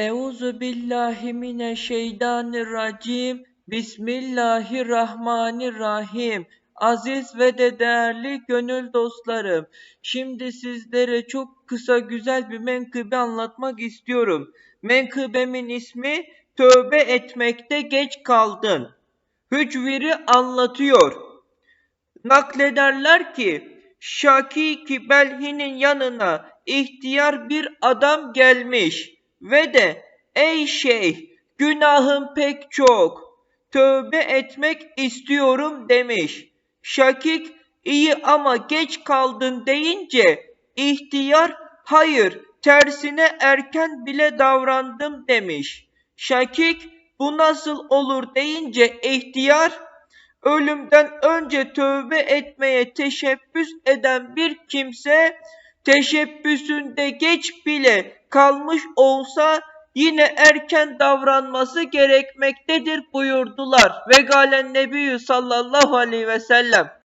Euzu billahi mineşşeytanirracim. Bismillahirrahmanirrahim. Aziz ve de değerli gönül dostlarım. Şimdi sizlere çok kısa güzel bir menkıbe anlatmak istiyorum. Menkıbemin ismi Tövbe etmekte geç kaldın. Hücviri anlatıyor. Naklederler ki Şakiki Belhi'nin yanına ihtiyar bir adam gelmiş ve de ey şeyh günahım pek çok tövbe etmek istiyorum demiş. Şakik iyi ama geç kaldın deyince ihtiyar hayır tersine erken bile davrandım demiş. Şakik bu nasıl olur deyince ihtiyar ölümden önce tövbe etmeye teşebbüs eden bir kimse teşebbüsünde geç bile kalmış olsa yine erken davranması gerekmektedir buyurdular. Ve galen nebiyyü sallallahu aleyhi ve sellem.